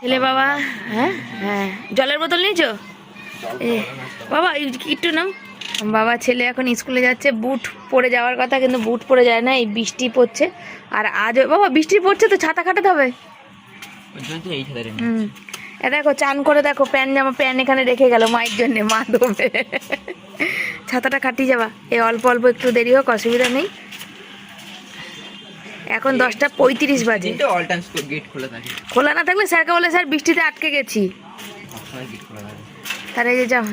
ছেলে বাবা হ্যাঁ? হ্যাঁ। জলের বোতল নিয়েছো? বাবা, একটু নাম বাবা, ছেলে এখন স্কুলে যাচ্ছে, বুট পরে যাওয়ার কথা, কিন্তু বুট পরে যায় না, এই বৃষ্টি পড়ছে। আর আজ বাবা, বৃষ্টি পড়ছে তো, ছাতা খাটাতে হবে? হুম। দেখো, চান করে দেখো, প্যান জামা, প্যান এখানে রেখে গেল মায়ের জন্য, মা দেবে ছাতাটা কাটিয়ে যাবা। এই অল্প অল্প একটু দেরি হোক, অসুবিধা নেই। এখন দশটা পঁয়ত্রিশ বাজে। খোলা না থাকলে স্যারকে বলে স্যার বৃষ্টিতে আটকে গেছি। তাহলে যে যাও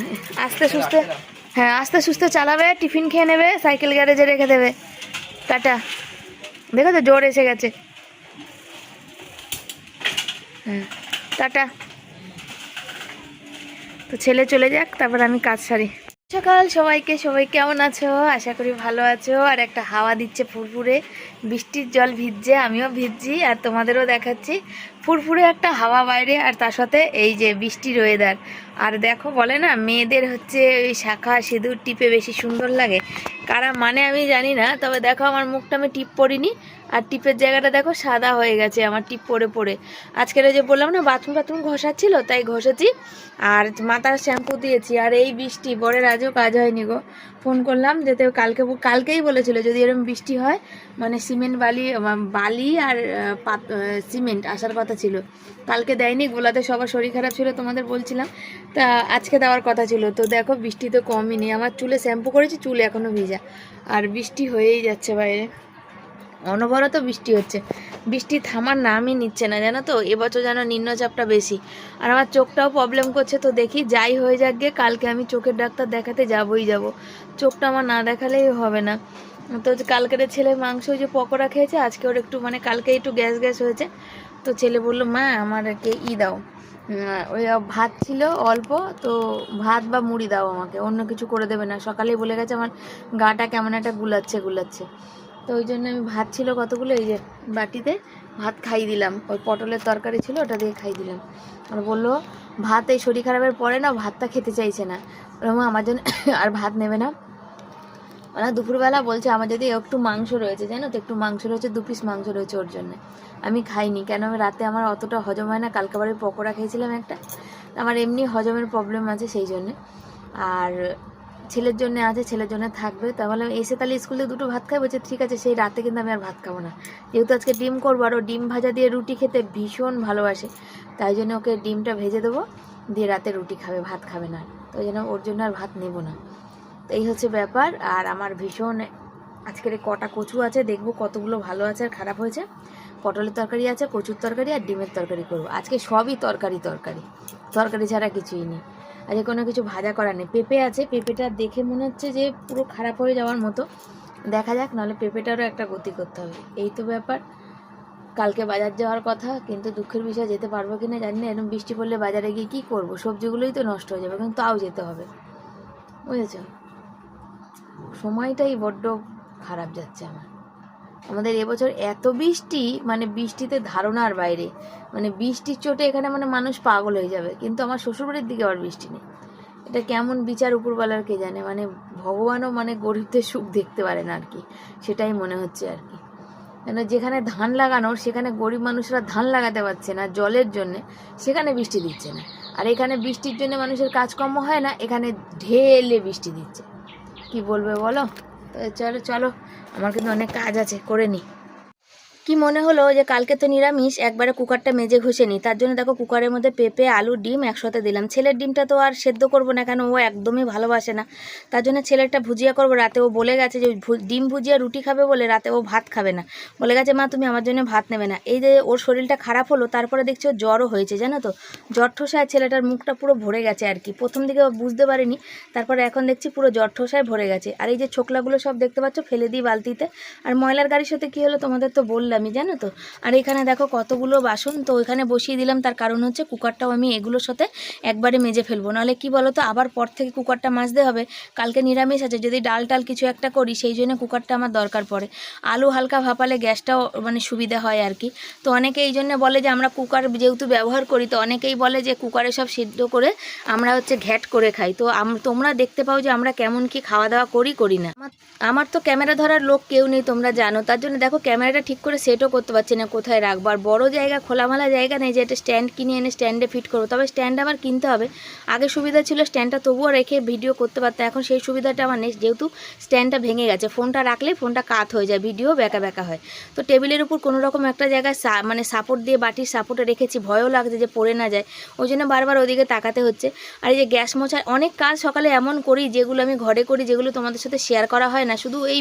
আস্তে সুস্তে হ্যাঁ আস্তে সুস্তে চালাবে টিফিন খেয়ে নেবে সাইকেল গ্যারেজে রেখে দেবে। টাটা। দেখো তো জোর এসে গেছে। হ্যাঁ টাটা। তো ছেলে চলে যাক তারপর আমি কাজ সারি। সকাল, সবাইকে, সবাই কেমন আছো? আশা করি ভালো আছো। আর একটা হাওয়া দিচ্ছে ফুরফুরে। বৃষ্টির জল ভিজছে, আমিও ভিজছি, আর তোমাদেরও দেখাচ্ছি। ফুরফুরে একটা হাওয়া বাইরে আর তার সাথে এই যে বৃষ্টির ওয়েদার আর দেখো বলে না, মেয়েদের হচ্ছে ওই শাখা সিঁদুর টিপে বেশি সুন্দর লাগে। কারা মানে আমি জানি না, তবে দেখো আমার মুখটা আমি টিপ পরিনি আর টিপের জায়গাটা দেখো সাদা হয়ে গেছে, আমার টিপ পরে পরে আজকের যে বললাম না বাথরুম টাথরুম ঘষাচ্ছিল, তাই ঘষেছি। আর মাথার শ্যাম্পু দিয়েছি, আর এই বৃষ্টি, বরের আজও কাজ হয়নি গো। ফোন করলাম যেতে কালকে কালকেই বলেছিল যদি এরকম বৃষ্টি হয় মানে সিমেন্ট বালি বালি আর পাত- সিমেন্ট আসার কথা ছিল। কালকে দেয়নি, গোলাতে সবার শরীর খারাপ ছিল, তোমাদের বলছিলাম। তা আজকে দেওয়ার কথা ছিল। তো দেখো, বৃষ্টি তো কমই নেই। আমার চুলে শ্যাম্পু করেছি, চুল এখনও ভিজা। আর বৃষ্টি হয়েই যাচ্ছে বাইরে। অনবরত বৃষ্টি হচ্ছে। বৃষ্টি থামার নামই নিচ্ছে না, জানো তো? এবছর যেন নিম্নচাপটা বেশি। আর আমার চোখটাও প্রবলেম করছে। তো দেখি, যাই হয়ে যাক গে, কালকে আমি চোখের ডাক্তার দেখাতে যাবই যাব। চোখটা আমার না দেখালেই হবে না। তো কালকের ছেলে মাংস ওই যে পকোড়া খেয়েছে, আজকে ওর একটু মানে কালকে একটু গ্যাস গ্যাস হয়েছে। তো ছেলে বলল, মা, আমারকে ই দাও। ওই ভাত ছিল অল্প, তো ভাত বা মুড়ি দাও আমাকে, অন্য কিছু করে দেবে না। সকালেই বলে গেছে, আমার গাটা কেমন একটা গুলাচ্ছে গুলাচ্ছে। তো ওই জন্য আমি ভাত ছিল কতগুলো, এই যে বাটিতে ভাত খাই দিলাম। ওই পটলের তরকারি ছিল, ওটা দিয়ে খাই দিলাম। আর বলল, ভাত এই শরীর খারাপের পরে না ভাতটা খেতে চাইছে না। ওরকম আমার জন্য আর ভাত নেবে না। ওরা দুপুরবেলা বলছে, আমার যদি একটু মাংস রয়েছে, জানো তো, একটু মাংস রয়েছে, দু পিস মাংস রয়েছে ওর জন্য। আমি খাইনি, কেন রাতে আমার অতটা হজম হয় না, কালকে ওই পকোড়া খেয়েছিলাম একটা। আমার এমনি হজমের প্রবলেম আছে সেই জন্যে। আর ছেলের জন্য আছে, ছেলের জন্য থাকবে। তাহলে এসে তাহলে স্কুলে দুটো ভাত খাই বলছে, ঠিক আছে, সেই রাতে কিন্তু আমি আর ভাত খাব না। যেহেতু আজকে ডিম করব, আর ও ডিম ভাজা দিয়ে রুটি খেতে ভীষণ ভালোবাসে। তাই জন্য ওকে ডিমটা ভেজে দেবো, দিয়ে রাতে রুটি খাবে, ভাত খাবে না। তো ওই জন্য ওর জন্য আর ভাত নেব না। তো এই হচ্ছে ব্যাপার। আর আমার ভীষণ, আজকের কটা কচু আছে, দেখব কতগুলো ভালো আছে আর খারাপ হয়েছে। পটলের তরকারি আছে, কচুর তরকারি আর ডিমের তরকারি করব। আজকে সবই তরকারি তরকারি। তরকারি ছাড়া কিছুই নেই। আজকে কোনো কিছু ভাজা করা নেই। পেঁপে আছে, পেঁপেটা দেখে মনে হচ্ছে যে পুরো খারাপ হয়ে যাওয়ার মতো। দেখা যাক, নাহলে পেঁপেটারও একটা গতি করতে হবে। এই তো ব্যাপার। কালকে বাজার যাওয়ার কথা, কিন্তু দুঃখের বিষয়, যেতে পারব কি না জানি না। এরকম বৃষ্টি পড়লে বাজারে গিয়ে কী করব? সবজিগুলোই তো নষ্ট হয়ে যাবে কিন্তু তাও যেতে হবে। বুঝেছ? সময়টাই বড্ড খারাপ যাচ্ছে আমার। আমাদের এবছর এত বৃষ্টি মানে বৃষ্টিতে ধারণার বাইরে। মানে বৃষ্টির চোটে এখানে মানে মানুষ পাগল হয়ে যাবে। কিন্তু আমার শ্বশুরবাড়ির দিকে আবার বৃষ্টি নেই। এটা কেমন বিচার উপরওয়ালার কে জানে? মানে ভগবানও মানে গরিবদের সুখ দেখতে পারে না আর কি। সেটাই মনে হচ্ছে আর কি। কেন যেখানে ধান লাগানোর সেখানে গরিব মানুষরা ধান লাগাতে পারছে না জলের জন্যে, সেখানে বৃষ্টি দিচ্ছে না। আর এখানে বৃষ্টির জন্য মানুষের কাজকর্ম হয় না, এখানে ঢেলে বৃষ্টি দিচ্ছে। কি বলবে বলো? চলো চলো। আমার কিন্তু অনেক কাজ আছে করে নি। কি মনে হলো যে কালকে তো নিরামিষ, একবারে কুকারটা মেজে ঘষে নিই তার জন্য দেখো কুকারের মধ্যে পেঁপে, আলু, ডিম একসাথে দিলাম। ছেলের ডিমটা তো আর সেদ্ধ করব না কেন? ও একদমই ভালোবাসে না। তার জন্য ছেলেরটা ভুজিয়া করব। রাতে ও বলে গেছে যে ডিম ভুজিয়া রুটি খাবে বলে রাতে ও ভাত খাবে না। বলে গেছে, মা, তুমি আমার জন্য ভাত নেবে না। এই যে ওর শরীরটা খারাপ হলো, তারপরে দেখছি ও জ্বরও হয়েছে, জানো তো? জ্বর ঠোসায় ছেলেটার মুখটা পুরো ভরে গেছে আর কি। প্রথম দিকে বুঝতে পারিনি, তারপরে এখন দেখছি পুরো জ্বর ঠোসায় ভরে গেছে। আর এই যে ছোকলাগুলো সব দেখতে পাচ্ছ, ফেলে দিই বালতিতে। আর ময়লার গাড়ির সাথে কী হলো তোমাদের তো বললামই জানো তো? আর এখানে দেখো কতগুলো বাসন, তো ওইখানে বসিয়ে দিলাম। তার কারণ হচ্ছে কুকারটাও আমি এগুলোর সাথে একবারে মেজে ফেলব। নাহলে কি বলো তো আবার পর থেকে কুকারটা মাজতে হবে। কালকে নিরামিষ আছে, যদি ডাল টাল কিছু একটা করি, সেই জন্য কুকারটা আমার দরকার পড়ে। আলু হালকা ভাপালে গ্যাসটাও মানে সুবিধা হয় আর কি। তো অনেকে এই জন্য বলে যে, আমরা কুকার যেহেতু ব্যবহার করি, তো অনেকেই বলে যে, কুকারে সব সিদ্ধ করে আমরা হচ্ছে ঘ্যাট করে খাই। তো আম- তোমরা দেখতে পাও যে, আমরা কেমন কি খাওয়া দাওয়া করি করি না। আমার তো ক্যামেরা ধরার লোক কেউ নেই, তোমরা জানো। তার জন্য দেখো, ক্যামেরাটা ঠিক করে সেটও করতে পারছি না, কোথায় রাখব? আর বড়ো জায়গা, খোলামেলা জায়গা নেই যে একটা স্ট্যান্ড কিনে এনে স্ট্যান্ডে ফিট করব। তবে স্ট্যান্ড আমার কিনতে হবে। আগে সুবিধা ছিল স্ট্যান্ডটা তবুও রেখে ভিডিও করতে পারতাম, এখন সেই সুবিধাটা আমার নেই। যেহেতু স্ট্যান্ডটা ভেঙে গেছে ফোনটা রাখলে ফোনটা কাত হয়ে যায় ভিডিও ব্যাকা ব্যাকা হয়। তো টেবিলের উপর কোনো রকম একটা জায়গায় মানে সাপোর্ট দিয়ে, বাটির সাপোর্টে রেখেছি, ভয়ও লাগছে যে পড়ে না যায়। ওই জন্য বারবার ওদিকে তাকাতে হচ্ছে। আর এই যে গ্যাস মোছার অনেক কাজ সকালে এমন করি, যেগুলো আমি ঘরে করি, যেগুলো তোমাদের সাথে শেয়ার করা হয় না। শুধু এই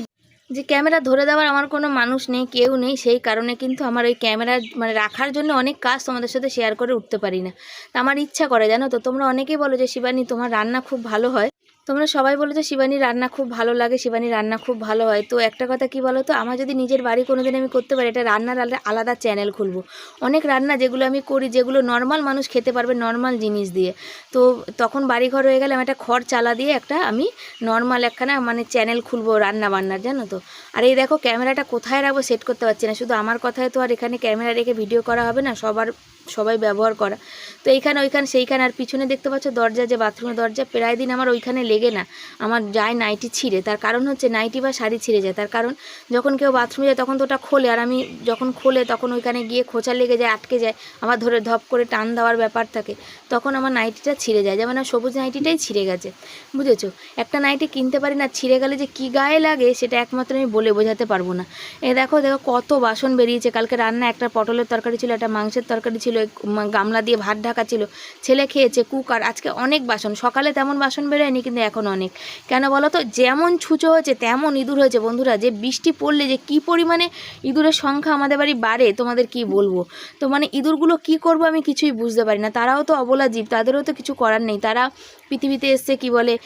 যে ক্যামেরা ধরে দেওয়ার আমার কোনো মানুষ নেই, কেউ নেই, সেই কারণে কিন্তু আমার ওই ক্যামেরা মানে রাখার জন্য অনেক কাজ তোমাদের সাথে শেয়ার করে উঠতে পারি না। তা আমার ইচ্ছা করে, জানো তো? তোমরা অনেকেই বলো যে, শিবানী, তোমার রান্না খুব ভালো হয়। তোমরা সবাই বলো যে শিবানী রান্না খুব ভালো লাগে শিবানী রান্না খুব ভালো হয়। তো একটা কথা কি বলো তো আমার যদি নিজের বাড়ি কোনোদিন আমি করতে পারি, এটা রান্নার আলাদা- চ্যানেল খুলবো। অনেক রান্না যেগুলো আমি করি, যেগুলো নর্মাল মানুষ খেতে পারবে নর্মাল জিনিস দিয়ে। তো তখন বাড়ি ঘর হয়ে গেলে আমি একটা খড় চালা দিয়ে একটা আমি নর্মাল একখানা মানে চ্যানেল খুলবো রান্না বান্নার, জানো তো? আর এই দেখো, ক্যামেরাটা কোথায় রাখব সেট করতে পারছি না। শুধু আমার কথায় তো আর এখানে ক্যামেরা রেখে ভিডিও করা হবে না, সবার সবাই ব্যবহার করা। তো এইখানে, ওইখানে, সেইখানে, আর পিছনে দেখতে পাচ্ছ দরজা, যে বাথরুমের দরজা, প্রায় দিন আমার ওইখানে লেগে না। আমার যায় নাইটি ছিঁড়ে। তার কারণ হচ্ছে নাইটি বা শাড়ি ছিঁড়ে যায়। তার কারণ যখন কেউ বাথরুমে যায়, তখন তো ওটা খোলে। আর আমি যখন খোলে, তখন ওইখানে গিয়ে খোঁচা লেগে যায়, আটকে যায়। আমার ধরে ধপ করে টান দেওয়ার ব্যাপার থাকে। তখন আমার নাইটিটা ছিঁড়ে যায়। যেমন সবুজ নাইটিটাই ছিঁড়ে গেছে। বুঝেছ? একটা নাইটি কিনতে পারি না, ছিঁড়ে গেলে যে কী গায়ে লাগে, সেটা একমাত্র আমি বলে বোঝাতে পারব না। এ দেখো দেখো কত বাসন বেরিয়েছে। কালকে রান্না একটা পটলের তরকারি ছিল, একটা মাংসের তরকারি ছিল মা- গামলা দিয়ে ভাত ঢাকা ছিল, ছেলে খেয়েছে, কুকার, আজকে অনেক বাসন, সকালে তেমন বাসন বেরোয়নি কিন্তু এখন অনেক। কেন বলো তো, যেমন ছুঁচো হয়েছে, তেমন ইঁদুর হয়েছে, বন্ধুরা, যে বৃষ্টি পড়লে যে কি পরিমাণে ইঁদুরের সংখ্যা আমাদের বাড়ি বাড়ে, তোমাদের কি বলব? তো মানে ইঁদুরগুলো কি করব আমি কিছুই বুঝতে পারি না, তারাও তো অবলা জীব, তাদেরও তো কিছু করার নেই, তারা পৃথিবীতে এসছে কি বলে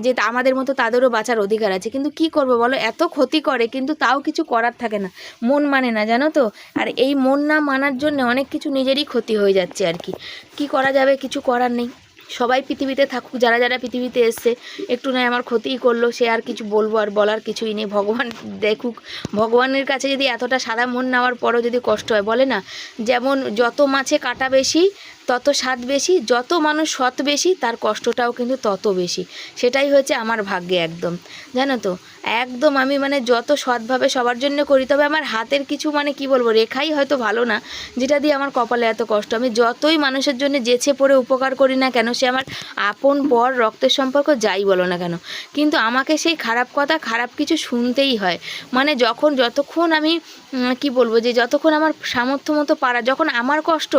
যে আমাদের মতো তাদেরও বাঁচার অধিকার আছে, কিন্তু কি করব বলো, এত ক্ষতি করে, কিন্তু তাও কিছু করার থাকে না, মন মানে না, জানো তো? আর এই মন না মানার জন্য অনেক কিছু নিজেরই হয়ে যাচ্ছে আর কি। কি করা যাবে কিছু করার নেই। সবাই পৃথিবীতে থাকুক, যারা যারা পৃথিবীতে এসছে, একটু নয় আমার ক্ষতিই করল, সে আর কিছু বলব আর বলার কিছুই নেই। ভগবান দেখুক, ভগবানের কাছে যদি এতটা সাদা মন নেওয়ার পরও যদি কষ্ট হয়, বলে না, যেমন যত মাছে কাটা বেশি, তত স্বাদ বেশি, যত মানুষ সৎ বেশি, তার কষ্টটাও কিন্তু তত বেশি। সেটাই হচ্ছে আমার ভাগ্যে একদম। জানো তো একদম আমি মানে যত সৎভাবে সবার জন্য করি, তবে আমার হাতের কিছু মানে কি বলব, রেখাই হয়তো ভালো না, যেটা দিয়ে আমার কপালে এত কষ্ট। আমি যতই মানুষের জন্য যেছে পড়ে উপকার করি না কেন, সে আমার আপন পর রক্তের সম্পর্ক যাই বলো না কেন, কিন্তু আমাকে সেই খারাপ কথা, খারাপ কিছু শুনতেই হয়। মানে যখন, যতক্ষণ আমি কি বলব যে যতক্ষণ আমার সামর্থ্য মতো পারা, যখন আমার কষ্ট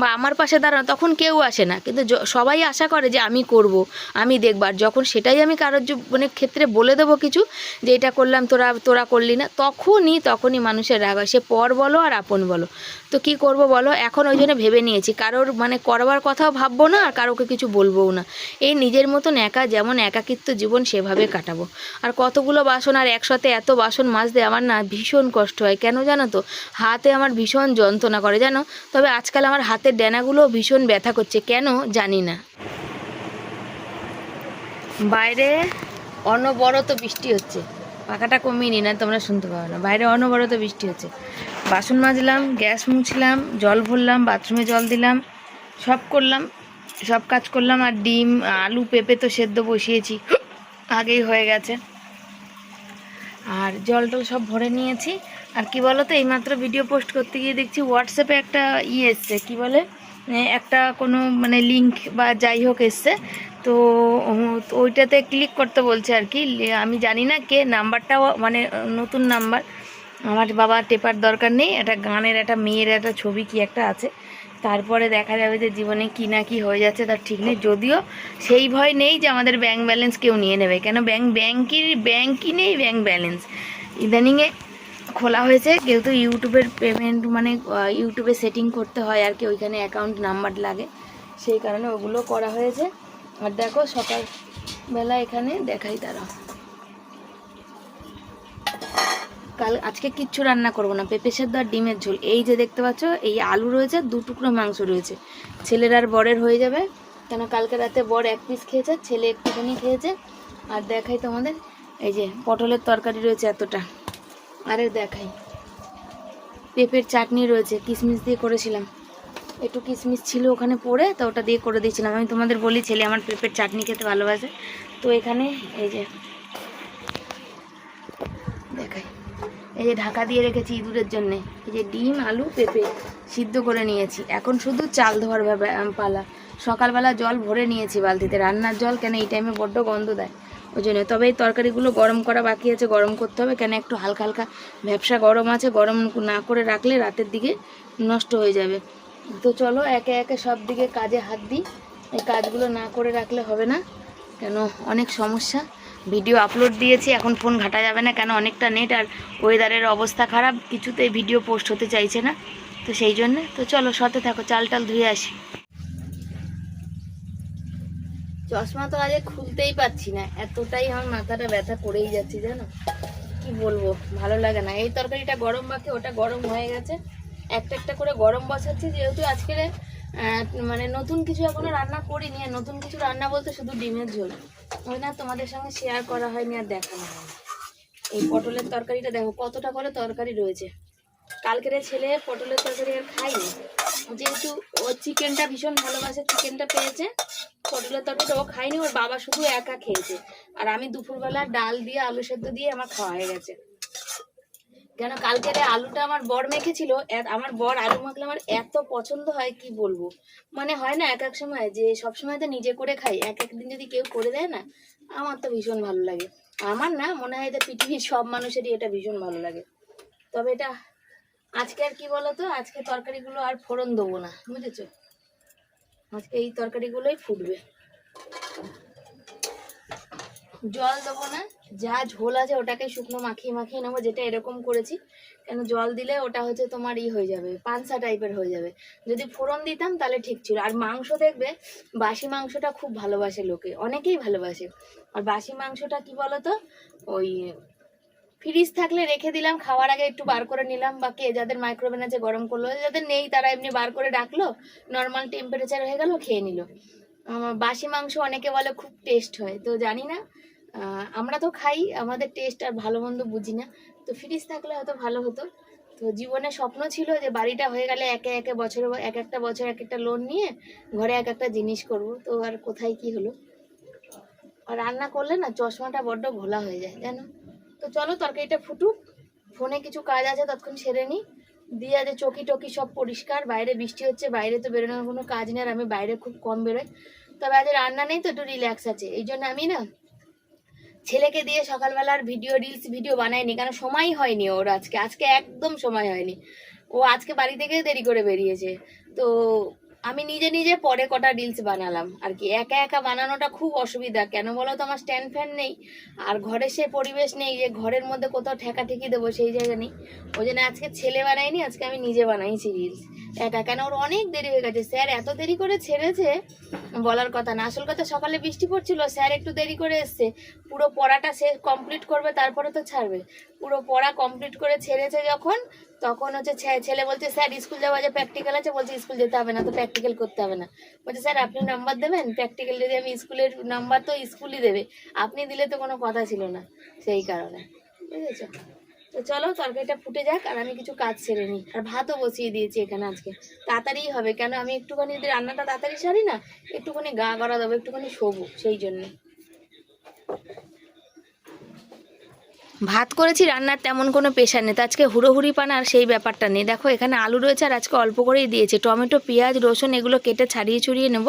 বা আমার পাশে দাঁড়ানো, তখন কেউ আসে না। কিন্তু সবাই আশা করে যে আমি করব, আমি দেখবার যখন সেটাই আমি কারোর মানে ক্ষেত্রে বলে দেবো কিছু যে এটা করলাম, তোরা তোরা করলি না, তখনই তখনই মানুষের রাগ হয়। সে পর বলো আর আপন বলো। তো কি করব বলো? এখন ওই জন্য ভেবে নিয়েছি। কারোর মানে করবার কথাও ভাববো না আর কারোকে কিছু বলবোও না। এই নিজের মতন একা, যেমন একাকিত্ব জীবন, সেভাবে কাটাবো। আর কতগুলো বাসন আর একসাথে এত বাসন মাজতে আমার না ভীষণ কষ্ট হয়। কেন জানো তো? হাতে আমার ভীষণ যন্ত্রণা করে, জানো? তবে আজকাল আমার হাতের ডেনাগুলো ভীষণ ব্যথা করছে। কেন জানি না। বাইরে অনবরত বৃষ্টি হচ্ছে। পাখাটা কমিয়ে নি না, তোমরা শুনতে পাবে না। বাইরে অনবরত বৃষ্টি হচ্ছে। বাসন মাজলাম, গ্যাস মুছলাম, জল ভরলাম, বাথরুমে জল দিলাম, সব করলাম, সব কাজ করলাম, আর ডিম, আলু, পেঁপে তো সেদ্ধ বসিয়েছি। আগেই হয়ে গেছে। আর জল টল সব ভরে নিয়েছি। আর কি বলো তো এইমাত্র ভিডিও পোস্ট করতে গিয়ে দেখছি হোয়াটসঅ্যাপে একটা ইয়ে এসছে, কী বলে? একটা কোনো মানে লিঙ্ক বা যাই হোক এসছে। তো ওইটাতে ক্লিক করতে বলছে আর কি। আমি জানি না কে, নাম্বারটাও মানে নতুন নাম্বার। আমার বাবা টেপার দরকার নেই, একটা গানের, একটা মেয়ের একটা ছবি কি একটা আছে। তারপরে দেখা যাবে যে জীবনে কি না কি হয়ে যাচ্ছে, তার ঠিক নেই। যদিও সেই ভয় নেই যে আমাদের ব্যাংক ব্যালেন্স কেউ নিয়ে নেবে। কেন ব্যাংক ব্যাংকের ব্যাংকই নেই ব্যাংক ব্যালেন্স ইদানিংয়ে খোলা হয়েছে কেউ তো ইউটিউবের পেমেন্ট মানে ইউটিউবে সেটিং করতে হয় আর কি, ওইখানে অ্যাকাউন্ট নাম্বার লাগে। সেই কারণে ওগুলো করা হয়েছে। আর দেখো সকালবেলা এখানে দেখাই দাঁড়াও কাল আজকে কিচ্ছু রান্না করব না, পেঁপে সেদ্ধ আর ডিমের ঝোল। এই যে দেখতে পাচ্ছ, এই আলু রয়েছে, দু টুকরো মাংস রয়েছে। ছেলের আর বরের হয়ে যাবে, কেন কালকে রাতে বর এক পিস খেয়েছে, ছেলে একটুখানি খেয়েছে। আর দেখাই তোমাদের, এই যে পটলের তরকারি রয়েছে এতটা। আরে দেখাই, পেঁপের চাটনি রয়েছে, কিশমিশ দিয়ে করেছিলাম। একটু কিশমিশ ছিল ওখানে পড়ে, তো ওটা দিয়ে করে দিয়েছিলাম। আমি তোমাদের বলি, ছেলে আমার পেঁপের চাটনি খেতে ভালোবাসে। তো এখানে এই যে, দেখাই। এই যে ঢাকা দিয়ে রেখেছি ইঁদুরের জন্যে। এই যে ডিম, আলু, পেঁপে সিদ্ধ করে নিয়েছি। এখন শুধু চাল ধোয়ার পালা। সকালবেলা জল ভরে নিয়েছি বালতিতে। রান্নার জল কেন এই টাইমে বড্ড গন্ধ দেয়। ওই জন্য। তবে এই তরকারিগুলো গরম করা বাকি আছে, গরম করতে হবে। কেন একটু হালকা হালকা ব্যবসা গরম আছে, গরম না করে রাখলে রাতের দিকে নষ্ট হয়ে যাবে। তো চলো একে একে সব দিকে কাজে হাত দিই। এই কাজগুলো না করে রাখলে হবে না, কেন অনেক সমস্যা। ভিডিও আপলোড দিয়েছি, এখন ফোন ঘাটা যাবে না, কেন অনেকটা নেট আর ওয়েদারের অবস্থা খারাপ, কিছুতেই ভিডিও পোস্ট হতে চাইছে না। তো সেই জন্যে, তো চলো সতে থাকো, চাল টাল ধুয়ে আসি। চশমা তো আগে খুলতেই পাচ্ছি না, এতটাই আমার মাথাটা ব্যথা করেই যাচ্ছি, জানো? কি বলব, ভালো লাগে না। এই তরকারিটা গরম বাকি ওটা গরম হয়ে গেছে। একটা একটা করে গরম বসাচ্ছি, যেহেতু আজকে মানে নতুন কিছু এখনও রান্না করিনি, আর নতুন কিছু রান্না বলতে শুধু ডিমের ঝোল। ওই না, তোমাদের সঙ্গে শেয়ার করা হয়নি আর দেখানো হয়নি। এই পটলের তরকারিটা দেখো, কতটা করে তরকারি রয়েছে। কালকের ছেলে পটলের তরকারি আর খাইনি যেহেতু ও চিকেনটা ভীষণ ভালোবাসে চিকেনটা পেয়েছে, পটলের তরকারিটা ও খায়নি, ওর বাবা শুধু একা খেয়েছে। আর আমি দুপুরবেলা ডাল দিয়ে, আলু সেদ্ধ দিয়ে আমার খাওয়া হয়ে গেছে। কেন কালকের এই আলুটা আমার বর মেখেছিল আমার বর আলু মাখলে আমার এত পছন্দ হয়, কি বলব? মানে হয় না এক এক সময় যে সব সময় তো নিজে করে খাই, এক একদিন যদি কেউ করে দেয় না, আমার তো ভীষণ ভালো লাগে। আমার না মনে হয় এটা পৃথিবীর সব মানুষেরই এটা ভীষণ ভালো লাগে। তবে এটা আজকে আর কি বলতো? আজকে তরকারিগুলো আর ফোড়ন দেবো না, বুঝেছ? আজকে এই তরকারিগুলোই ফুটবে। জল দেবো না, যা ঝোল আছে ওটাকে শুকনো মাখিয়ে মাখিয়ে নেব, যেটা এরকম করেছি। কেন জল দিলে ওটা হচ্ছে তোমার ই হয়ে যাবে, পানসা টাইপের হয়ে যাবে। যদি ফোড়ন দিতাম তাহলে ঠিক ছিল। আর মাংস দেখবে, বাসি মাংসটা খুব ভালোবাসে লোকে, অনেকেই ভালোবাসে। আর বাসি মাংসটা কি বলতো? ওই ফ্রিজ থাকলে রেখে দিলাম, খাওয়ার আগে একটু বার করে নিলাম বা কে যাদের মাইক্রোওভেন আছে গরম করল যাদের নেই তারা এমনি বার করে ডাকলো নর্মাল টেম্পারেচার হয়ে গেল, খেয়ে নিল। বাসি মাংস অনেকে বলে খুব টেস্ট হয়, তো জানি না। আমরা তো খাই, আমাদের টেস্ট আর ভালো মন্দ বুঝি না। তো ফ্রিজ থাকলে হয়তো ভালো হতো। তো জীবনে স্বপ্ন ছিল যে বাড়িটা হয়ে গেলে একে একে বছরে, এক একটা বছর, এক একটা লোন নিয়ে ঘরে এক একটা জিনিস করব। তো আর কোথায় কি হলো? আর রান্না করলে না চশমাটা বড্ড ঘোলা হয়ে যায়, জানো? তো চলো তরকারিটা ফুটুক। ফোনে কিছু কাজ আছে, ততক্ষণ সেরে নিই দিয়ে আছে চকি টকি সব পরিষ্কার। বাইরে বৃষ্টি হচ্ছে, বাইরে তো বেরোনোর কোনো কাজ নেই, আর আমি বাইরে খুব কম বেরোই। তবে আজ রান্না নেই, তো একটু রিল্যাক্স আছে। এই জন্য আমি না ছেলেকে দিয়ে সকালবেলার ভিডিও রিলস ভিডিও বানায়নি কারণ সময় হয়নি ওর আজকে? আজকে একদম সময় হয়নি। ও আজকে বাড়ি থেকে দেরি করে বেরিয়েছে। তো আমি নিজে নিজে পরে কটা রিলস বানালাম। আর কি, একা একা বানানোটা খুব অসুবিধা। কেন বলো তো, আমার স্ট্যান্ড ফ্যান নেই। আর ঘরে সে পরিবেশ নেই যে ঘরের মধ্যে কোথাও ঠেকা ঠেকি দেবো সেই জায়গা নেই। ওই জন্য আজকে ছেলে বানাইনি আজকে আমি নিজে বানাইছি রিলস একা, কেন? ওর অনেক দেরি হয়ে গেছে। স্যার এত দেরি করে ছেড়েছে, বলার কথা না। আসল কথা, সকালে বৃষ্টি পড়ছিল, স্যার একটু দেরি করে এসছে। পুরো পড়াটা সে কমপ্লিট করবে, তারপরে তো ছাড়বে। পুরো পড়া কমপ্লিট করে ছেড়েছে যখন তখন হচ্ছে ছেলে বলছে, স্যার, স্কুল যাওয়া যে প্র্যাকটিক্যাল আছে, বলছে, স্কুল যেতে হবে না, তো প্র্যাকটিক্যাল করতে হবে না। বলছে, স্যার, আপনি নাম্বার দেবেন? প্র্যাকটিক্যাল যদি আমি স্কুলের নাম্বার তো স্কুলই দেবে। আপনি দিলে তো কোনো কথা ছিল না সেই কারণে। বুঝেছ? তো চলো, তরকারিটা ফুটে যাক, আর আমি কিছু কাজ সেরে নিই। আর ভাতও বসিয়ে দিয়েছি এখানে আজকে। তাড়াতাড়ি হবে, কেন আমি একটুখানি যদি রান্নাটা তাড়াতাড়ি সারি না, একটুখানি গা গড়া দেবো একটুখানি শোবো, সেই জন্যে। ভাত করেছি, রান্নার তেমন কোনো পেশা নেই। তো আজকে হুড়োহুড়ি পানা আর সেই ব্যাপারটা নেই। দেখো, এখানে আলু রয়েছে আর আজকে অল্প করেই দিয়েছে। টমেটো, পেঁয়াজ, রসুন এগুলো কেটে ছাড়িয়ে ছড়িয়ে নেব।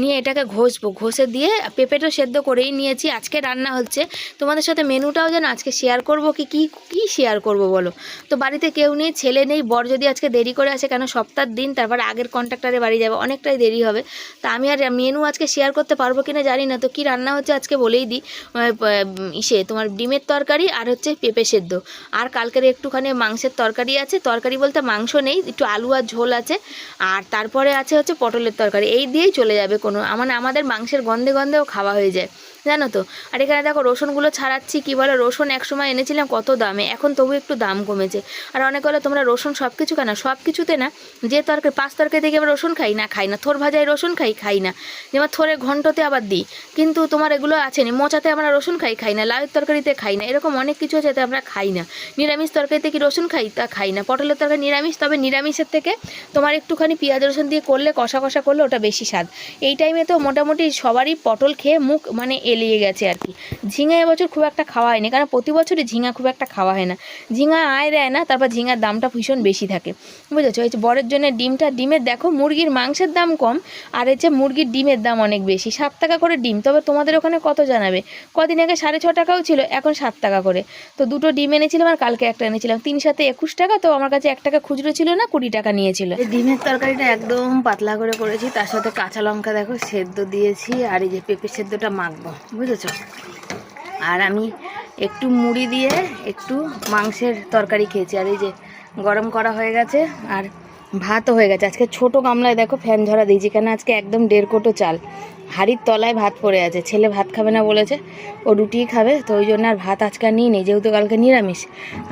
নিয়ে এটাকে ঘষবো। ঘষে দিয়ে পেঁপেটা সেদ্ধ করেই নিয়েছি। আজকে রান্না হচ্ছে। তোমাদের সাথে মেনুটাও যেন আজকে শেয়ার করব কি কি কি শেয়ার করব বলো? তো বাড়িতে কেউ নেই, ছেলে নেই, বর যদি আজকে দেরি করে আসে কেন? সপ্তাহ দিন তারপর আগের কন্ট্রাক্টারে বাড়ি যাবে। অনেকটাই দেরি হবে। তা আমি আর মেনু আজকে শেয়ার করতে পারব কিনা জানি না। তো কি রান্না হচ্ছে আজকে বলেই দিই। ইসে, তোমার ডিমের তরকারি আর হচ্ছে পেঁপে সেদ্ধ। আর কালকের একটুখানি মাংসের তরকারি আছে, তরকারি বলতে মাংস নেই, একটু আলু আর ঝোল আছে, আর তারপরে আছে হচ্ছে পটলের তরকারি। এই দিয়েই চলে যাবে কোনো মানে আমাদের মাংসের গন্ধে গন্ধেও খাওয়া হয়ে যায়। জানো তো? আর এখানে দেখো রসুনগুলো ছাড়াচ্ছি, কি বলে? রসুন এক সময় এনেছিলাম কত দামে, এখন তবু একটু দাম কমেছে। আর অনেক বলে তোমরা রসুন সব কিছু কেন? সব কিছুতে না, যে তরকারি, পাঁচ তরকারি থেকে আমরা রসুন খাই? না খাই না। থোর ভাজায় রসুন খাই খাই না। যেমন থোরে ঘন্টতে আবার দিই। কিন্তু তোমার এগুলো আছে নি, মোচাতে আমরা রসুন খাই খাই না। লাউয়ের তরকারিতে খাই না। এরকম অনেক কিছু আছে আমরা খাই না। নিরামিষ তরকারিতে কি রসুন খাই? তা খাই না। পটলের তরকারি নিরামিষ, তবে নিরামিষের থেকে তোমার একটুখানি পেঁয়াজ রসুন দিয়ে করলে, কষা কষা করলে ওটা বেশি স্বাদ। এই টাইমে তো মোটামুটি সবারই পটল খেয়ে মুখ মানে এলিয়ে গেছে আর কি। ঝিঙা এবছর খুব একটা খাওয়া হয়নি, কারণ প্রতি বছরই ঝিঙা খুব একটা খাওয়া হয় না। ঝিঙা আয় দেয় না, তারপর ঝিঙার দামটা ভীষণ বেশি থাকে। বুঝেছ? এই যে বরের জন্য ডিমটা, ডিমের দেখো মুরগির মাংসের দাম কম, আর হচ্ছে মুরগির ডিমের দাম অনেক বেশি। সাত টাকা করে ডিম, তবে তোমাদের ওখানে কত জানাবে? কদিন আগে সাড়ে ছ টাকাও ছিল, এখন সাত টাকা করে। তো দুটো ডিম এনেছিলাম আর কালকে একটা এনেছিলাম। তিন সাথে একুশ টাকা, তো আমার কাছে এক টাকা খুচরো ছিল না, কুড়ি টাকা নিয়েছিল। ডিমের তরকারিটা একদম পাতলা করে করেছি, তার সাথে কাঁচা লঙ্কা দেখো, সেদ্ধ দিয়েছি, আর এই যে পেঁপে সেদ্ধটা মাখবো। বুঝেছ? আর আমি একটু মুড়ি দিয়ে একটু মাংসের তরকারি খেয়েছি। আর এই যে গরম করা হয়ে গেছে আর ভাতও হয়ে গেছে। আজকে ছোট গামলায় দেখো ফ্যান ঝরা দিয়েছি কেন আজকে একদম দেড় কোটো চাল। হাড়ির তলায় ভাত পড়ে আছে। ছেলে ভাত খাবে না বলেছে, ও রুটিই খাবে, তো ওই জন্য আর ভাত আজকে নিই নেই যেহেতু কালকে নিরামিষ।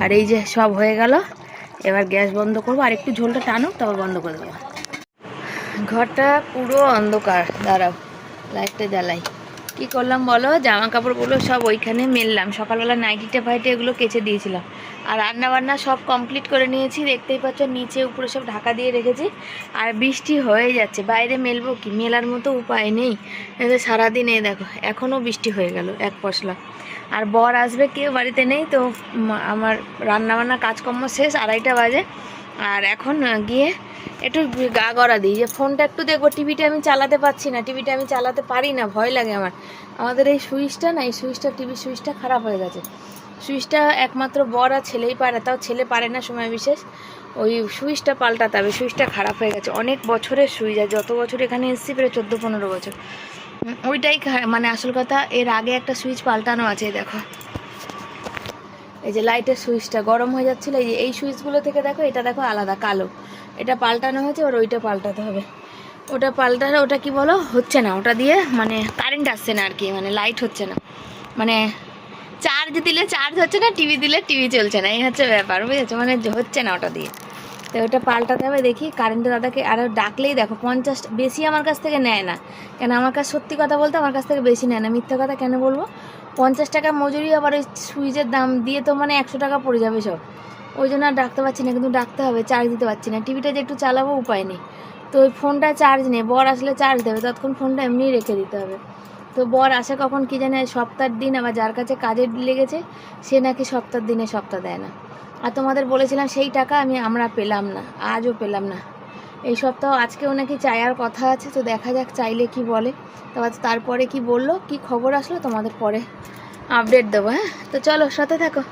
আর এই যে সব হয়ে গেল, এবার গ্যাস বন্ধ করব। আর একটু ঝোলটা টানো তারপর বন্ধ করে দেবো। ঘরটা পুরো অন্ধকার। দাঁড়াও, লাইটটা জ্বালাই। কি করলাম বলো? জামা কাপড়গুলো সব ওইখানে মেললাম। সকালবেলা নাইটিটা ফাইটে এগুলো কেচে দিয়েছিলাম। আর রান্নাবান্না সব কমপ্লিট করে নিয়েছি। দেখতেই পাচ্ছ, নিচে উপরে সব ঢাকা দিয়ে রেখেছি। আর বৃষ্টি হয়ে যাচ্ছে। বাইরে মেলবো কি? মেলার মতো উপায় নেই। সারাদিন এই দেখো, এখনও বৃষ্টি হয়ে গেল এক পশলা। আর বর আসবে, কেউ বাড়িতে নেই। তো আমার রান্নাবান্না কাজকর্ম শেষ, আড়াইটা বাজে। আর এখন গিয়ে একটু গা গড়া দিই। যে ফোনটা একটু দেখব, টিভিটা আমি চালাতে পারছি না, টিভিটা আমি চালাতে পারি না, ভয় লাগে আমার। আমাদের এই সুইচটা না, এই সুইচটা, টিভির সুইচটা খারাপ হয়ে গেছে। সুইচটা একমাত্র বর আর ছেলেই পারে, তাও ছেলে পারে না সময় বিশেষ। ওই সুইচটা পাল্টাতে হবে, সুইচটা খারাপ হয়ে গেছে। অনেক বছরের সুইচ, আর যত বছর এখানে এসেছি, প্রায় চোদ্দ, পনেরো বছর। ওইটাই মানে আসল কথা, এর আগে একটা সুইচ পাল্টানো আছে, দেখো। এই যে লাইটের সুইচটা গরম হয়ে যাচ্ছিল, এই যে এই সুইচগুলো থেকে দেখো, এটা দেখো আলাদা কালো। এটা পাল্টানো হয়েছে ওর ওইটা পাল্টাতে হবে। ওটা পাল্টালে ওটা কি বলো, হচ্ছে না, ওটা দিয়ে মানে কারেন্ট আসছে না আর কি মানে লাইট হচ্ছে না। মানে চার্জ দিলে চার্জ হচ্ছে না টিভি দিলে টিভি চলছে না, এই হচ্ছে ব্যাপার, বুঝেছ? মানে হচ্ছে না ওটা দিয়ে। তো ওটা পাল্টাতে হবে, দেখি কারেন্টের দাদাকে আরও ডাকলেই দেখো, পঞ্চাশ বেশি আমার কাছ থেকে নেয় না। কেন আমার কাছে সত্যি কথা বলতে আমার কাছ থেকে বেশি নেয় না, মিথ্যা কথা কেন বলব? পঞ্চাশ টাকা মজুরি আবার ওই সুইচের দাম দিয়ে তো মানে একশো টাকা পড়ে যাবে সব। ওই জন্য আর ডাকতে পারছি না, কিন্তু ডাকতে হবে চার্জ দিতে পারছি না। টিভিটা যে একটু চালাবো উপায় নেই। তো ওই ফোনটা চার্জ নেই, বর আসলে চার্জ দেবে, ততক্ষণ ফোনটা এমনিই রেখে দিতে হবে। তো বর আসে কখন কি জানে, সপ্তাহের দিন আবার যার কাছে কাজের লেগেছে, সে নাকি সপ্তাহের দিনে সপ্তাহ দেয় না। আর তোমাদের বলেছিলাম সেই টাকা আমি, আমরা পেলাম না, আজও পেলাম না। এই সপ্তাহ আজকেও নাকি চায়ার কথা আছে, তো দেখা যাক চাইলে কি বলে। তারপর তারপরে কি বলল, কি খবর আসলো তোমাদের পরে? আপডেট দেবো হ্যাঁ? তো চলো, সাথে থাকো।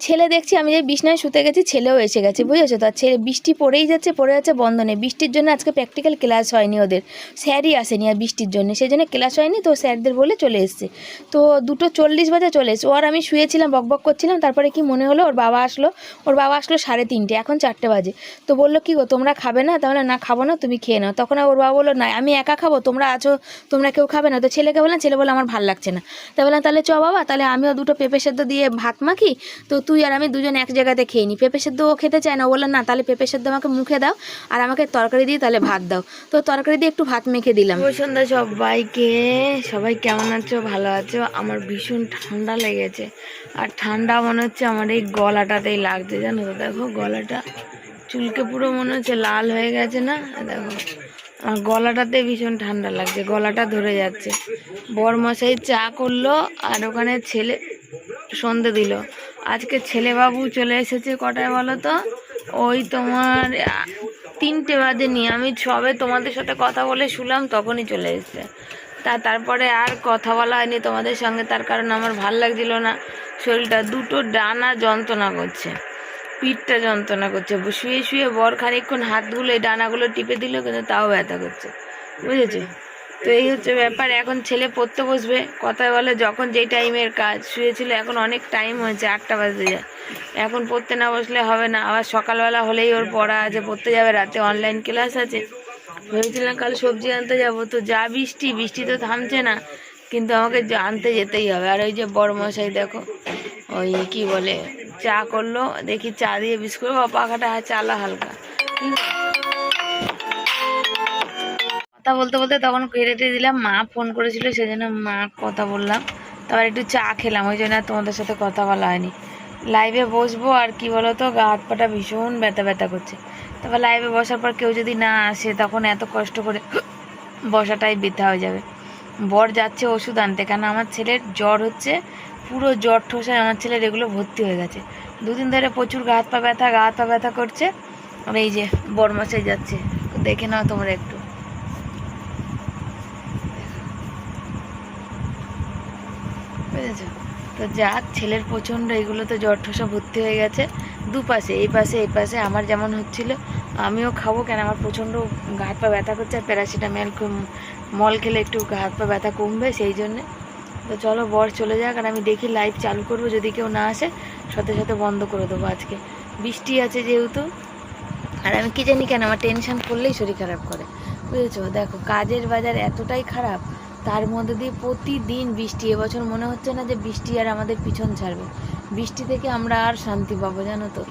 ছেলে দেখছি, আমি যে বিছনায় শুতে গেছি, ছেলেও এসে গেছে, বুঝেছ? তো আর ছেলে, বৃষ্টি পড়েই যাচ্ছে, পড়ে যাচ্ছে বন্ধ নেই বৃষ্টির জন্য আজকে প্র্যাকটিক্যাল ক্লাস হয়নি ওদের। স্যারই আসেনি আর বৃষ্টির জন্য, সেই জন্য ক্লাস হয়নি, তো স্যারদের বলে চলে এসছে। তো দুটো চল্লিশ বাজে চলে এসছে। ওর আমি শুয়েছিলাম বকবক করছিলাম, তারপরে কি মনে হলো, ওর বাবা আসলো, ওর বাবা আসলো সাড়ে তিনটে, এখন চারটে বাজে। তো বলল, কি গো, তোমরা খাবে না? তাহলে, না, খাব না, তুমি খেয়ে নাও। তখন ওর বাবা বলল, না, আমি একা খাব, তোমরা আছো, তোমরা কেউ খাবে না। তো ছেলেকে বললাম, ছেলে বলে আমার ভালো লাগছে না। তা বললাম, তাহলে চ বাবা, তাহলে আমিও দুটো পেঁপে সেদ্ধ দিয়ে ভাত মাখি। তো তুই আর আমি দুজন এক জায়গাতে খেয়ে নিই পেঁপে সেদ্ধ ও খেতে চায় না। ও বললাম না, তাহলে পেঁপে সেদ্ধ আমাকে মুখে দাও আর আমাকে তরকারি দিয়ে তাহলে ভাত দাও। তো তরকারি দিয়ে একটু ভাত মেখে দিলাম। সন্ধ্যা সবাইকে। সবাই কেমন আছো? ভালো আছো? আমার ভীষণ ঠান্ডা লেগেছে। আর ঠান্ডা মনে হচ্ছে আমার এই গলাটাতেই লাগছে, জানো তো? দেখো, গলাটা চুলকে পুরো মনে হচ্ছে লাল হয়ে গেছে না? দেখো আমার গলাটাতে ভীষণ ঠান্ডা লাগছে, গলাটা ধরে যাচ্ছে। বর মশাই চা করল আর ওখানে ছেলে সন্ধে দিল। আজকে ছেলে বাবু চলে এসেছে কটায় বলো তো? ওই তোমার তিনটে বাজে নি আমি সবে তোমাদের সাথে কথা বলে শুলাম, তখনই চলে এসেছে। তা তারপরে আর কথা বলা হয়নি তোমাদের সঙ্গে, তার কারণ আমার ভালো লাগছিল না। শরীরটা দুটো ডানা যন্ত্রণা করছে, পিঠটা যন্ত্রণা করছে। শুয়ে শুয়ে বর খানিকক্ষণ হাতগুলো, এই ডানাগুলো টিপে দিল, কিন্তু তাও ব্যথা করছে। বুঝেছ? তো এই হচ্ছে ব্যাপার। এখন ছেলে পড়তে বসবে, কথায় বলে, যখন যেই টাইমের কাজ, শুয়েছিল, এখন অনেক টাইম হয়েছে, আটটা বাজতে যায়। এখন পড়তে না বসলে হবে না, আবার সকালবেলা হলেই ওর পড়া আছে, পড়তে যাবে, রাতে অনলাইন ক্লাস আছে। ভেবেছিলাম কাল সবজি আনতে যাব, তো যা বৃষ্টি বৃষ্টি তো থামছে না, কিন্তু আমাকে আনতে যেতেই হবে। আর ওই যে বড় মশাই দেখো, ওই কি বলে, চা করল, দেখি চা দিয়ে বিস্কুট ও পাখাটা চালা হালকা। কথা বলতে বলতে তখন কেটে দিলাম। মা ফোন করেছিল, সেজন্য মা কথা বললাম। তারপর একটু চা খেলাম, ওই জন্য তোমাদের সাথে কথা বলা হয়নি। লাইভে বসবো, আর কি বলো তো গা হাত পাটা ভীষণ ব্যথা ব্যথা করছে। তারপর লাইভে বসার পর কেউ যদি না আসে, তখন এত কষ্ট করে বসাটাই বৃথা হয়ে যাবে। বর যাচ্ছে ওষুধ আনতে কারণ আমার ছেলের জ্বর হচ্ছে, পুরো জ্বর ঠোসায় আমার ছেলের এগুলো ভর্তি হয়ে গেছে। দুদিন ধরে প্রচুর গা হাত পা ব্যথা, গা হাত পা ব্যথা করছে। আর এই যে বর বরমাসাই যাচ্ছে, দেখে নাও তোমরা একটু। বুঝেছ তো যাক, ছেলের প্রচণ্ড, এগুলো তো জ্বর ঠোসা ভর্তি হয়ে গেছে। দুপাশে এই পাশে এই পাশে, আমার যেমন হচ্ছিল, আমিও খাব কেন? আমার প্রচণ্ড গা হাত পা ব্যথা করছে আর প্যারাসিটামল মল খেলে একটু গা হাত পা ব্যথা কমবে, সেই জন্যে। তো চলো, বর চলে যাক, আর আমি দেখি লাইভ চালু করব, যদি কেউ না আসে, সাথে সাথে বন্ধ করে দেবো আজকে। বৃষ্টি আছে যেহেতু, আর আমি কি জানি কেন, আমার টেনশন করলেই শরীর খারাপ করে। বুঝেছ? দেখো, কাজের বাজার এতটাই খারাপ তার মধ্যে দিয়ে প্রতিদিন বৃষ্টি, এবছর মনে হচ্ছে না যে বৃষ্টি আর আমাদের পিছন ছাড়বে। বৃষ্টি থেকে আমরা আর শান্তি পাবো, জানো তো।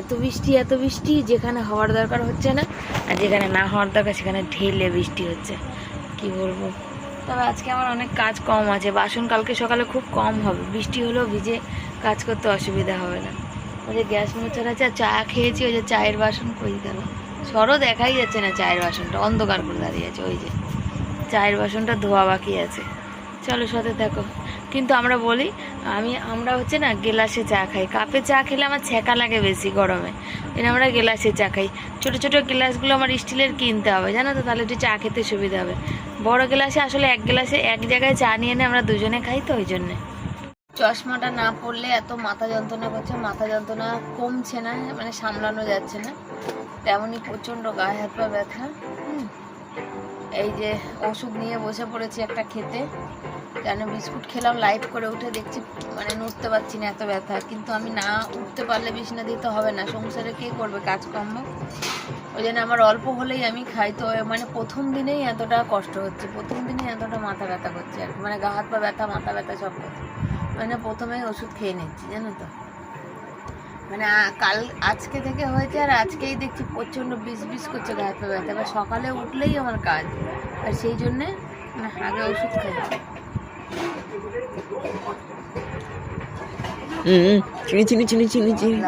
এত বৃষ্টি এত বৃষ্টি, যেখানে হওয়ার দরকার হচ্ছে না, আর যেখানে না হওয়ার দরকার সেখানে ঢেলে বৃষ্টি হচ্ছে। কি বলব? তবে আজকে আমার অনেক কাজ কম আছে, বাসন কালকে সকালে খুব কম হবে। বৃষ্টি হলেও ভিজে কাজ করতে অসুবিধা হবে না। ওই যে গ্যাস মোচার আছে, আর চা খেয়েছি, ওই যে চায়ের বাসন কই গেল? সরও দেখাই যাচ্ছে না চায়ের বাসনটা, অন্ধকার করে দাঁড়িয়ে আছে, ওই যে। চায়ের বাসনটা ধোয়া বাকি আছে। চলো সাথে দেখো। কিন্তু আমরা বলি, আমি, আমরা হচ্ছে না গেলাসে চা খাই। কাপে চা খেলে আমার ছ্যাঁকা লাগে বেশি গরমে। এর আমরা গেলাসে চা খাই। ছোটো ছোটো গ্লাসগুলো আমার স্টিলের কিনতে হবে, জানো তো? তাহলে একটু চা খেতে সুবিধা হবে। বড় গ্লাসে আসলে এক গ্লাসে এক জায়গায় চা নিয়ে এনে আমরা দুজনে খাই তো, ওই জন্যে। চশমাটা না পড়লে এত মাথা যন্ত্রণা করছে, মাথা যন্ত্রণা কমছে না মানে সামলানো যাচ্ছে না। তেমনই প্রচণ্ড গায়ে হাত পা ব্যথা। এই যে ওষুধ নিয়ে বসে পড়েছি একটা খেতে। কেন বিস্কুট খেলাম লাইট করে উঠে দেখছি মানে নড়তে পারছি না এত ব্যথা। কিন্তু আমি না উঠতে পারলে বিছনা দিতে হবে না, সংসারে কে করবে কাজকর্ম? ওই জন্য আমার অল্প হলেই আমি খাই। তো মানে প্রথম দিনেই এতটা কষ্ট হচ্ছে, প্রথম দিনেই এতটা মাথা ব্যথা করছে আর। মানে গা হাত পা ব্যথা, মাথা ব্যথা সব করছে মানে প্রথমেই ওষুধ খেয়ে নিচ্ছি, জানো তো? মানে কাল আজকে থেকে হয়েছে আর আজকেই দেখছি প্রচণ্ড বিষ বিষ করছে গা হাত পা ব্যথা। এবার সকালে উঠলেই আমার কাজ। আর সেই জন্যে না আগে ওষুধ খাচ্ছি চিনি চিনি চিনি চিনি চিনি।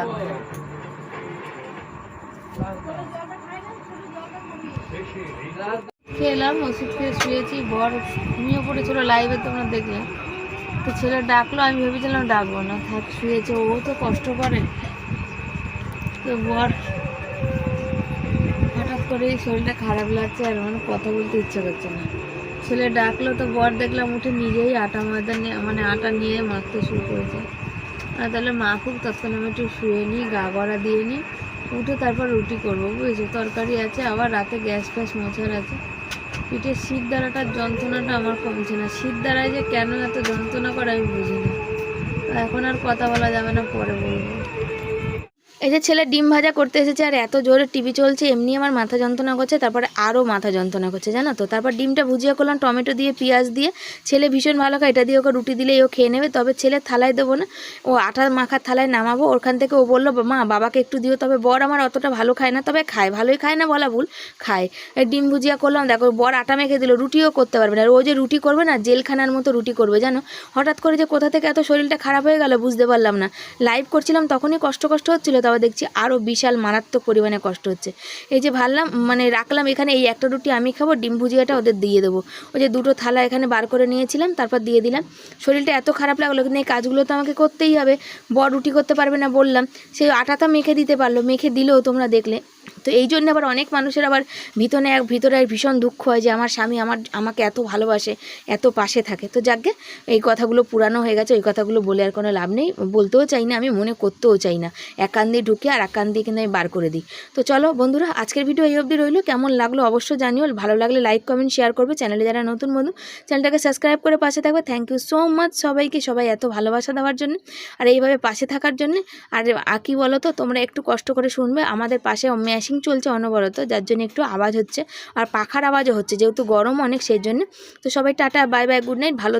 খেলাম ওষুধ খেয়ে শুয়েছি। বর ঘুমিয়ে পড়েছিল লাইভে তোমরা দেখলে। তো ছেলে ডাকলো আমি ভেবেছিলাম ডাকবো না। থাক শুয়েছে। ও তো কষ্ট করে। তো বর, হঠাৎ করে শরীরটা খারাপ লাগছে আর মানে কথা বলতে ইচ্ছে করছে না। ছেলে ডাকলো তো বর দেখলাম উঠে নিজেই আটা ময়দা নিয়ে মানে আটা নিয়ে মাখতে শুরু করেছে। আর তাহলে মাখুক তখন আমি একটু শুয়ে নিই গা গড়া দিয়ে নিই উঠে তারপর রুটি করব, বুঝেছ? তরকারি আছে, আবার রাতে গ্যাস ফ্যাস মোছার আছে। পিঠের শীত দ্বারাটার যন্ত্রণাটা আমার কমছে না। শীত দ্বারায় যে কেন এত যন্ত্রণা করে আমি বুঝি না এখন আর কথা বলা যাবে না, পরে বলব। এই যে ছেলে ডিম ভাজা করতে এসেছে আর এত জোরে টিভি চলছে, এমনি আমার মাথা যন্ত্রণা করছে, তারপরে আরও মাথা যন্ত্রণা করছে, জানো তো? তারপর ডিমটা ভুজিয়া করলাম, টমেটো দিয়ে, পেঁয়াজ দিয়ে। ছেলে ভীষণ ভালো খায়, এটা দিয়ে ওকে রুটি দিলে ও খেয়ে নেবে, তবে ছেলে থালায় দেবো না। ও আটা মাখার থালায় নামাবো, ওখান থেকে ও বলল, মা, বাবাকে একটু দিও। তবে বর আমার অতটা ভালো খায় না, তবে খায়, ভালোই খায় না বলা ভুল, খায়। ডিম ভুজিয়া করলাম, দেখো, বর আটা মেখে দিল, রুটিও করতে পারবে না। আর ও যে রুটি করবে না, জেলখানার মতো রুটি করবে, জানো? হঠাৎ করে যে কোথা থেকে এত শরীরটা খারাপ হয়ে গেল, বুঝতে পারলাম না। লাইভ করছিলাম, তখনই কষ্ট কষ্ট হচ্ছিল, তবে দেখছি আরও বিশাল মারাত্মক পরিমাণে কষ্ট হচ্ছে। এই যে ভাবলাম মানে রাখলাম এখানে এই একটা রুটি আমি খাব, ডিম ভুজিয়াটা ওদের দিয়ে দেবো। ওই যে দুটো থালা এখানে বার করে নিয়েছিলাম, তারপর দিয়ে দিলাম। শরীরটা এত খারাপ লাগল কিন্তু এই কাজগুলো তো আমাকে করতেই হবে। বড় রুটি করতে পারবে না বললাম সেই আটাটা মেখে দিতে পারল, মেখে দিলেও তোমরা দেখলে। তো এই জন্য আবার অনেক মানুষের আবার ভিতরে এক ভিতরে ভীষণ দুঃখ হয় যে আমার স্বামী আমার, আমাকে এত ভালোবাসে, এত পাশে থাকে। তো যাকে এই কথাগুলো পুরানো হয়ে গেছে, ওই কথাগুলো বলে আর কোনো লাভ নেই। বলতেও চাই না, আমি মনে করতেও চাই না। এক দিয়ে ঢুকে আর এক দিয়ে কিন্তু আমি বার করে দিই। তো চলো বন্ধুরা, আজকের ভিডিও এই অবধি রইল। কেমন লাগল অবশ্যই জানিও। ভালো লাগলে লাইক, কমেন্ট, শেয়ার করবে। চ্যানেলে যারা নতুন বন্ধু, চ্যানেলটাকে সাবস্ক্রাইব করে পাশে থাকবে। থ্যাংক ইউ সো মাচ সবাইকে, সবাই এত ভালোবাসা দেওয়ার জন্য। আর এইভাবে পাশে থাকার জন্য, আর আর কি বলো তো তোমরা একটু কষ্ট করে শুনবে। আমাদের পাশে ম্যাশিং চলছে অনবরত, যার জন্য একটু আওয়াজ হচ্ছে আর পাখার আওয়াজও হচ্ছে, যেহেতু গরম অনেক, সেই জন্য তো সবাই tata, bye bye, good night, ভালো।